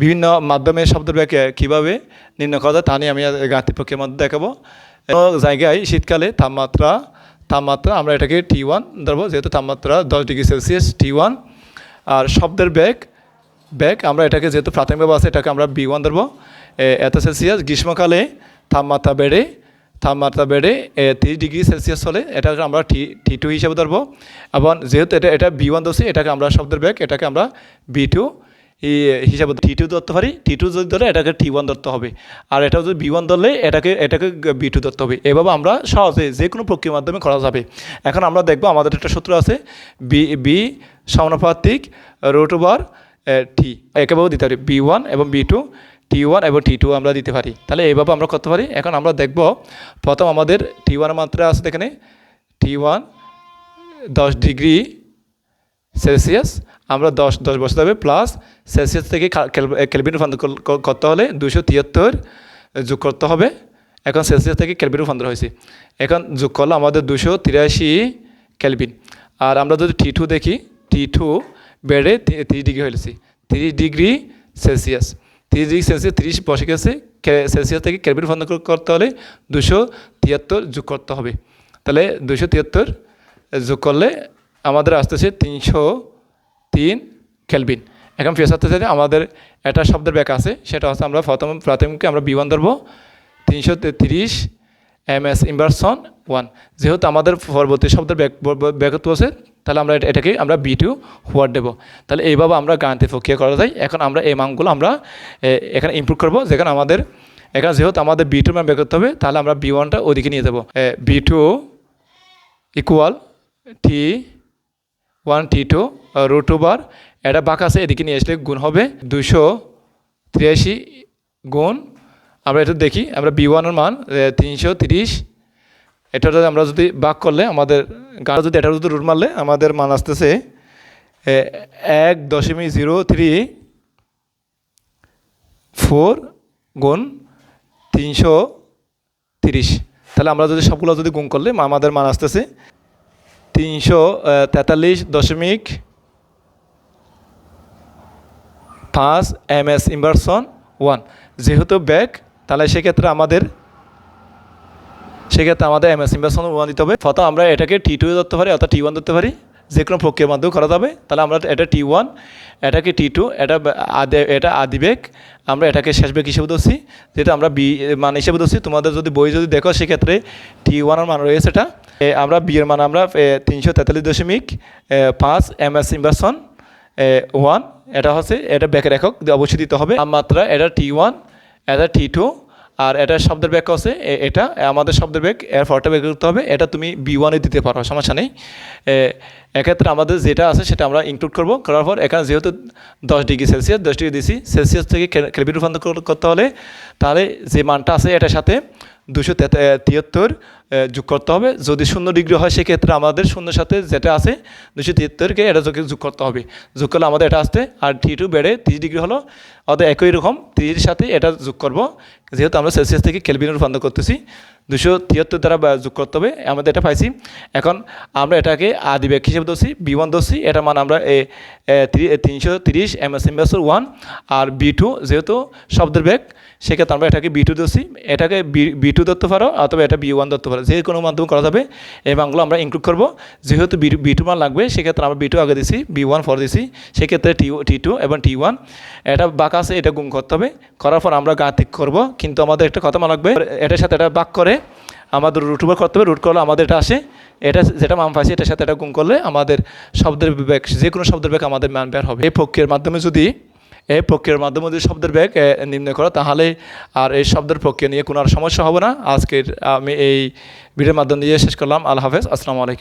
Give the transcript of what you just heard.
বিভিন্ন মাধ্যমে শব্দের ব্যাগ কীভাবে নির্ণয় করা যায় তা নিয়ে আমি গাণিতিক প্রক্রিয়ার মধ্যে দেখাবো। জায়গায় শীতকালে তাপমাত্রা তাপমাত্রা, আমরা এটাকে টি ওয়ান ধরবো, যেহেতু তাপমাত্রা দশ ডিগ্রি সেলসিয়াস টি ওয়ান আর শব্দের ব্যাগ ব্যাগ আমরা এটাকে যেহেতু প্রাথমিকভাবে আছে, এটাকে আমরা বি ওয়ান ধরবো। এত সেলসিয়াস, গ্রীষ্মকালে তাপমাত্রা বেড়ে তাপমাত্রা বেড়ে তিরিশ ডিগ্রি সেলসিয়াস হলে এটাকে আমরা টি টি টু হিসেবে ধরবো। এবং যেহেতু এটা এটা বি ওয়ান ধরছি, এটাকে আমরা শব্দের ব্যাগ এটাকে আমরা বি টু হিসাবে টি টু ধরতে পারি টি টু যদি ধরে এটাকে টি ওয়ান ধরতে হবে। আর এটা যদি বি ওয়ান ধরলে এটাকে এটাকে বি টু ধরতে হবে। এভাবে আমরা সহজে যে কোনো প্রক্রিয়ার মাধ্যমে করা যাবে। এখন আমরা দেখব আমাদের একটা সূত্র আছে বি বি সমানুপাতিক রুট ওভার টি একেভাবে দিতে পারি বি ওয়ান এবং বি টু টি ওয়ান এবং টি টু আমরা দিতে পারি। তাহলে এইভাবে আমরা করতে পারি। এখন আমরা দেখব, প্রথম আমাদের টি ওয়ানের মাত্রা আছে এখানে টি ওয়ান দশ ডিগ্রি সেলসিয়াস, আমরা দশ দশ বছর হবে প্লাস সেলসিয়াস থেকে কেলভিন রূপান্তর কর- কর- করতে হলে দুশো তিয়াত্তর যোগ করতে হবে। এখন সেলসিয়াস থেকে কেলভিন রূপান্তর হয়েছে। এখন যোগ করলে আমাদের দুশো তিরাশি কেলভিন। আর আমরা যদি টি টু দেখি, টি টু বেড়ে তিরিশ ডিগ্রি হয়েছে তিরিশ ডিগ্রি সেলসিয়াস। তিরিশ ডিগ্রি সেলসিয়াস, তিরিশ বসে গেছে। সেলসিয়াস থেকে কেলভিন রূপান্তর করতে হলে দুশো তিয়াত্তর যোগ করতে হবে। তাহলে দুশো তিয়াত্তর যোগ করলে আমাদের আসতেছে তিনশো তিন কেলভিন এখন আসতে চাইলে আমাদের একটা শব্দের ব্যাক আছে, সেটা হচ্ছে আমরা প্রথম প্রাথমিককে আমরা বিমান ধরবো। তিনশো তেত্রিশ এম এস ইনভার্সন ওয়ান যেহেতু আমাদের পরবর্তী শব্দের ব্যাক ব্যাকত্ব আছে, তাহলে আমরা এটা- এটাকে আমরা বি টু হোয়ার্ড দেবো। তাহলে এইভাবে আমরা গাণিতিক প্রক্রিয়া করা যায়। এখন আমরা এই মানগুলো আমরা এখানে ইমপ্রুভ করব। যেখানে আমাদের এখানে যেহেতু আমাদের বি টু মান করতে হবে, তাহলে আমরা বি ওয়ানটা ওদিকে নিয়ে যাব। B two equal T one T two root two বার। এটা বাঁক আছে, এদিকে নিয়ে আসলে গুণ হবে দুশো তিরাশি গুণ। আমরা এটা দেখি, আমরা বি ওয়ানের মান তিনশো তিরিশ। এটা যদি আমরা যদি বাক করলে, আমাদের গাড়ি যদি এটা যদি রুট মারলে, আমাদের মান আসতেছে এক দশমিক জিরো থ্রি ফোর গুণ তিনশো তিরিশ। তাহলে আমরা যদি সবগুলো যদি গুণ করলে আমাদের মান আসতেছে তিনশো তেতাল্লিশ দশমিক পাঁচ এম এস ইনভার্সন ওয়ান। যেহেতু ব্যাক, তাহলে সেক্ষেত্রে আমাদের সেক্ষেত্রে আমাদের এম এস ইনভার্সন ওয়ান দিতে হবে। প্রথম আমরা এটাকে টি টু ধরতে পারি, অর্থাৎ টি ওয়ান ধরতে পারি। যে কোনো প্রক্রিয়ার মাধ্যমে করা যাবে। তাহলে আমরা এটা টি ওয়ান এটাকে টি টু এটা এটা আদি বেগ আমরা এটাকে শেষ বেগ হিসেবে ধরছি। যেটা আমরা বি মান হিসেবে ধরছি, তোমাদের যদি বই যদি দেখো, সেক্ষেত্রে টি ওয়ানের মান রয়েছে এটা। আমরা বিয়ের মান আমরা তিনশো তেতাল্লিশ দশমিক পাঁচ এম এস ইনভার্সন ওয়ান, এটা হচ্ছে, এটা ব্যাকের একক অবশ্যই দিতে হবে। মাত্রা, এটা টি ওয়ান, এটা টি টু, আর এটা শব্দের ব্যাক আছে এটা আমাদের শব্দের ব্যাক এর ফরটা ব্যাক করতে হবে, এটা তুমি বি ওয়ানে দিতে পারো, সমস্যা নেই। এক্ষেত্রে আমাদের যেটা আছে, সেটা আমরা ইনক্লুড করব, করার পর এখানে যেহেতু দশ ডিগ্রি সেলসিয়াস, দশ ডিগ্রি দিছি সেলসিয়াস থেকে কেল- রূপান্তর করতে হলে, তাহলে যে মানটা আছে, এটার সাথে দুশো তিয়াত্তর যোগ করতে হবে। যদি শূন্য ডিগ্রি হয়, সেক্ষেত্রে আমাদের শূন্যের সাথে যেটা আছে দুশো তিয়াত্তরকে এটা যোগ যোগ করতে হবে। যোগ করলে আমাদের এটা আসতে, আর টি টু বেড়ে তিরিশ ডিগ্রি হলো অর্থাৎ একই রকম তিরিশের সাথে এটা যোগ করব। যেহেতু আমরা সেলসিয়াস থেকে কেলভিনে রূপান্তর করতেছি দুশো তিয়াত্তর দ্বারা যোগ করতে হবে, আমাদের এটা পাইছি। এখন আমরা এটাকে আদি ব্যাগ হিসেবে ধরছি বি ওয়ান ধরছি এটা মান আমরা এ তিনশো তিরিশ, এম এস এম্বাসর ওয়ান আর বি টু যেহেতু শব্দের ব্যাগ সেক্ষেত্রে আমরা এটাকে বি টু ধরছি এটাকে বি টু ধরতে পারো, অথবা এটা বি ওয়ান ধরতে পারো। যে কোনো মাধ্যমে করা যাবে। এই মানগুলো আমরা ইনক্লুড করব। যেহেতু বি বি টু মান লাগবে, সেক্ষেত্রে আমরা বি টু আগে দিছি বি ওয়ান ফর দিছি। সেক্ষেত্রে টি টি টু এবং টি ওয়ান এটা বাঁক আছে, এটা গুণ করতে হবে। করার পর আমরা গাণিতিক করব। কিন্তু আমাদের একটা কথা মনে রাখবে, এটার সাথে এটা বাক করে, আমাদের রুট ওভার করতে হবে। রুট করলে আমাদের এটা আসে। এটা যেটা মান পাইছি, এটার সাথে এটা গুণ করলে আমাদের শব্দের বিবেক, যে কোনো শব্দের ব্যাগ আমাদের মান বের হবে। এই প্রক্রিয়ার মাধ্যমে যদি এই প্রক্রিয়ার মাধ্যমে যদি শব্দের ব্যাগ নির্ণয় করো, তাহলে আর এই শব্দের প্রক্রিয়া নিয়ে কোনো আর সমস্যা হবে না। আজকের আমি এই ভিডিওর মাধ্যম দিয়ে শেষ করলাম। আল্লাহ হাফেজ। আসসালামু আলাইকুম।